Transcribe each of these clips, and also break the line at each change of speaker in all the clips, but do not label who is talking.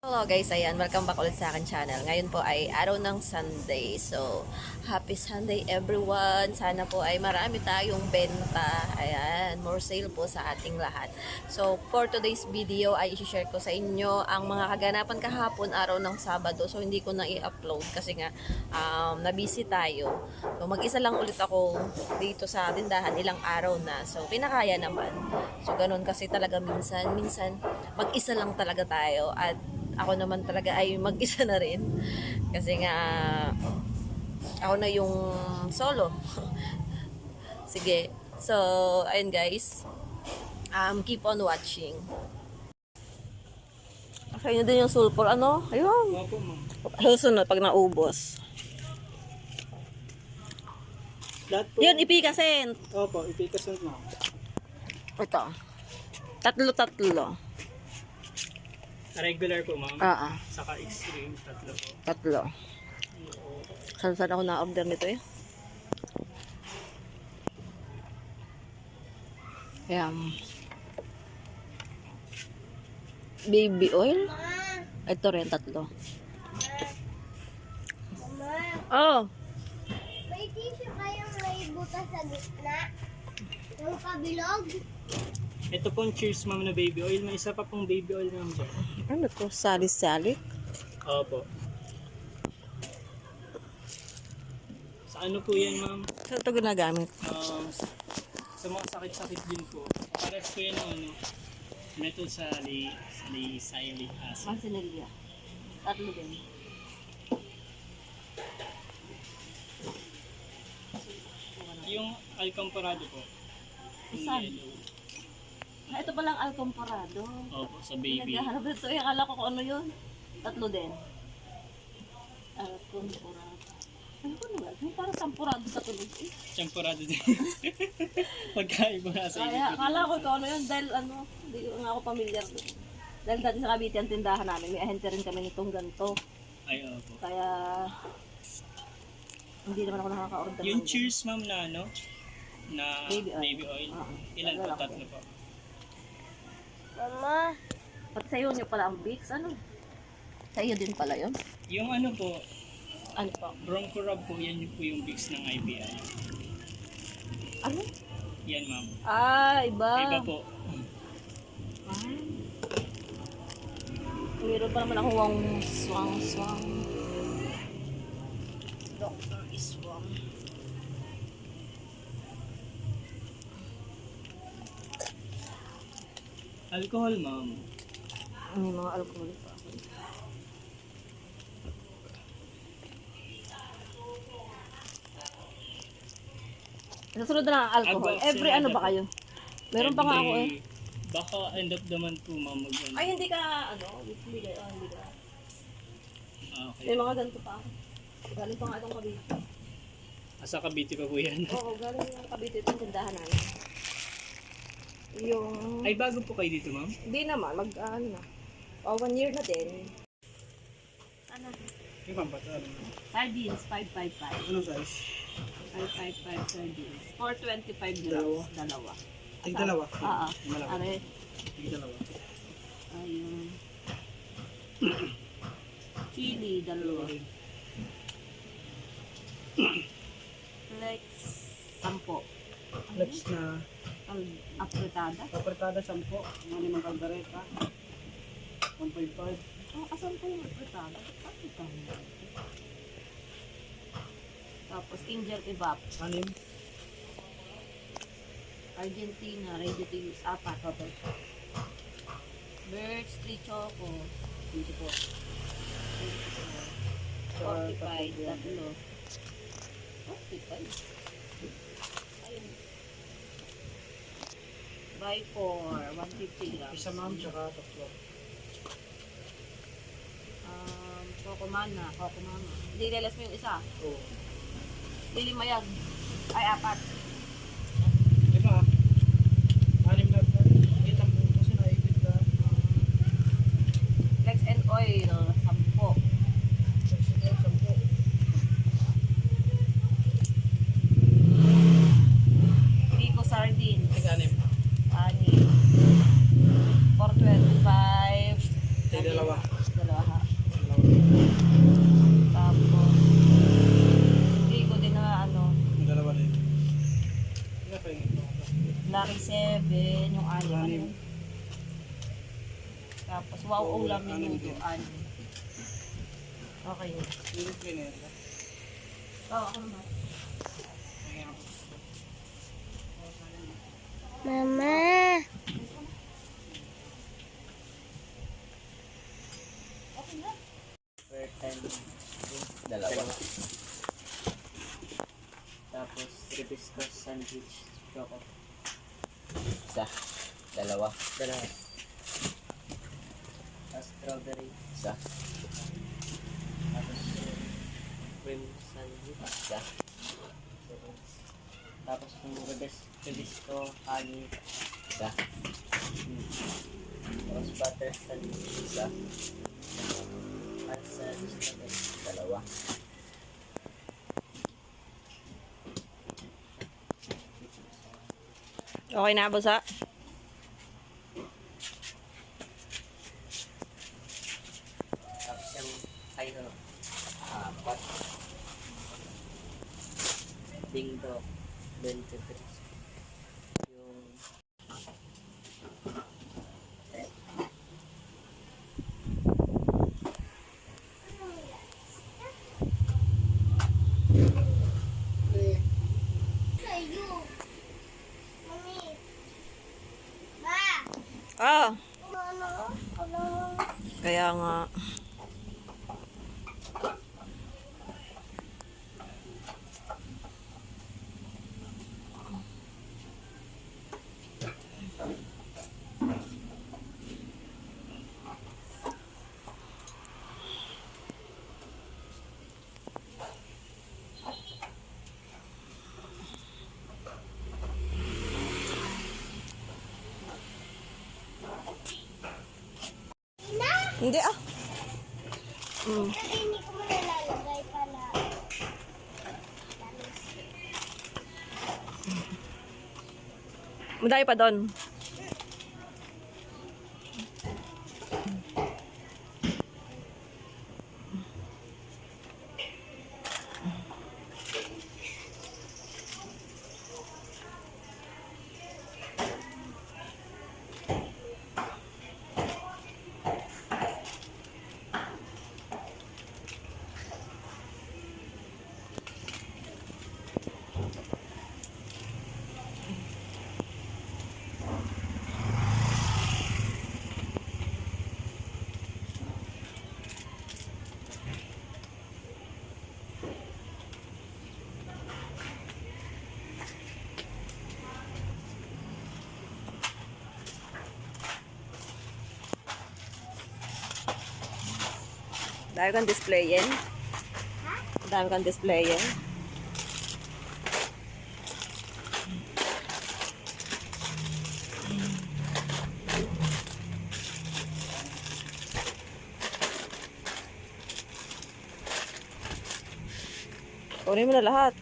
Hello guys, ayan, welcome back ulit sa akin channel. Ngayon po ay araw ng Sunday. So, happy Sunday everyone. Sana po ay marami tayong benta. Ayan, more sale po sa ating lahat. So, for today's video ay i-share ko sa inyo ang mga kaganapan kahapon araw ng Sabado. So, hindi ko na i-upload kasi nga um, nabisi tayo. So, mag-isa lang ulit ako dito sa tindahan ilang araw na. So, pinakaya naman. So, ganun kasi talaga minsan. Minsan, mag-isa lang talaga tayo at ako naman talaga ay mag-isa na rin. Kasi nga, ako na yung solo. Sige. So, ayun guys. Um, keep on watching. Okay na din yung sulpur. Ano? Ayun. Susunod pag naubos.
Lahat po.
Yun, ipikasin.
Opo, ipikasan ma'am.
Ito. Tatlo-tatlo.
Regular po, ma'am.
Ah, ah.
Saka extreme, tatlo po.
Tatlo. Saan saan ako na-order nito eh? Ayan. Baby oil? Ito rin, tatlo. Oh,
May tissue kayong may butas sa gitna? Yung kabilog?
Ito pong cheers, ma'am, na baby oil. May isa pa pong baby oil, ma'am. dyan.
Ano to? Sali-sali?
Opo. Sa ano po yan, ma'am?
Saan ito ginagamit?
Um, sa, mga sakit-sakit din po. Pares po yan, ano, metal sali, salicylic acid.
Mansinilya. Tatlo din.
Yung alcamparado po. Yung
Saan?
yellow.
Ah, ito palang alcomparado.
Opo, sa baby.
Naghahanap dito. Eh, akala ko kung ano yun. Tatlo din. Alcomparado. Ano ko naman? May parang sampurado sa tulog eh.
Champorado din. Pagkaiba nga sa
Kaya akala ko kung ano yun dahil ano, hindi ko nga ako familiar doon. Dahil dati sa Cavite ang tindahan namin, may ahente rin kami nitong ganito.
Ay, opo.
Kaya hindi naman ako nakaka-order.
Yung
ng-
cheers, ma'am, na ano? Na
Baby
baby
oil.
oil.
Oo.
Ilan po? Tatlo po.
Mama,
Pati sa iyo niyo pala ang Vicks, ano? Sa iyo din pala yun?
Yung ano po,
Ano po?
Bronco Rub po, yan yung po yung Vicks ng IBI.
Ano?
Yan, ma'am.
Ah, iba.
Iba po.
Ah. Meron pa naman akong wang swang swang. Doctor is wrong.
Alcohol, ma'am.
May mga alcohol pa ako. Sa sunod na lang ang alcohol.
Ah,
Every ano ba kayo? Meron pa nga ako eh.
Baka end the month po, ma'am. Mag.
Ay, hindi ka, ano, weekly kayo, hindi ka.
Ah, okay.
May mga ganito pa ako. Galing pa nga itong Cavite.
Asa Cavite pa po yan.
Oo, galing yung Cavite itong tindahan namin. Yung,
Ay, bago po kayo dito, ma'am?
hindi naman, mag, ano na. Oh, one year na din. Ano?
Yung ma'am, ba't ano?
Sardines, 555.
Ano size?
555 sardines. 425
Dalawa.
grams. Dalawa.
Tig dalawa.
Oo.
Malaki.
Are,
Tig dalawa.
ayun. Chili, dalawa. Flex, sampo.
Flex na
Apretada.
apertada 10, mga limang kaldereta. 1.5.
Oh, asan po yung apretada? Apretada. Tapos, ginger kebab.
Anim.
Argentina, ready to use. Apat. Apat. Birds, tree choco.
Dito po.
45, tatlo. 45. Buy four, 150 grams.
Isa ma'am, tsaka tatlo.
Um, Coco Mana, Coco Mama. Hindi, realize mo yung isa.
Oo.
Lili Mayag. Ay, apat.
Diba? Anim na ba? Kita mo kasi naibig na.
Flex and oil, sampo.
Sampo.
Pico sardines.
Tig-anim.
Ani. 425.
Tig dalawa.
Dalawa. Wow, ulam minuto. Ano? Okay. Oo, ako naman.
Mama.
Dalawa.
Tapos, hibiscus sandwich. Choco.
Isa. Dalawa.
Dalawa. Strawberry.
Isa.
Tapos, cream sandwich.
Isa.
Tapos, yung hibis- hibisco, honey.
Isa.
Tapos, butter sandwich.
Isa.
At sa strawberry.
Dalawa.
Okay na, busa?
Tapos, yung kayo.
Apat.
Dingdo. 23. Yung
Sa'yo. Mami. Ba. Ano?
kaya nga. Hindi ah. Mm.
Kasi hindi ko mo nalalagay pala.
Madami pa doon. Dahil kang displayin. Dahil kang displayin. Kunin mo na lahat.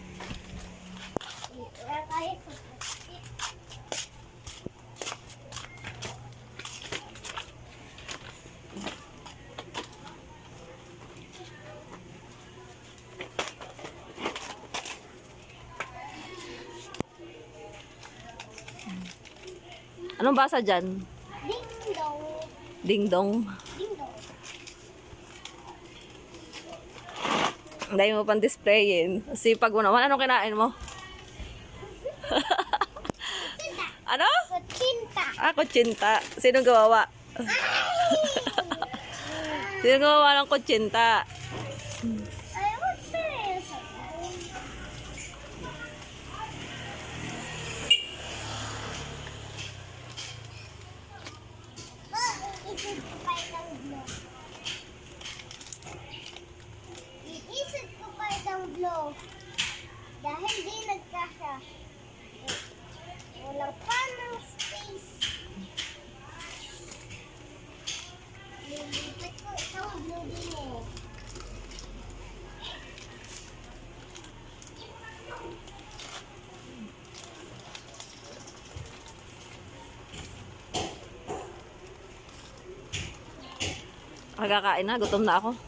Anong basa dyan?
Ding dong.
Ding dong.
Ding dong.
Ang dami mo pang displayin. Sipag mo naman. Anong kinain mo? ano?
Kutsinta.
Ah, kutsinta. Sino gawawa? Sino gawawa ng kutsinta?
Ay, what's this? Ma, iisip ko kayo ng vlog. Iisip ko kayo ng vlog. Dahil di nagkasya. Walang pa ng space.
Magkakain na. Gutom na ako.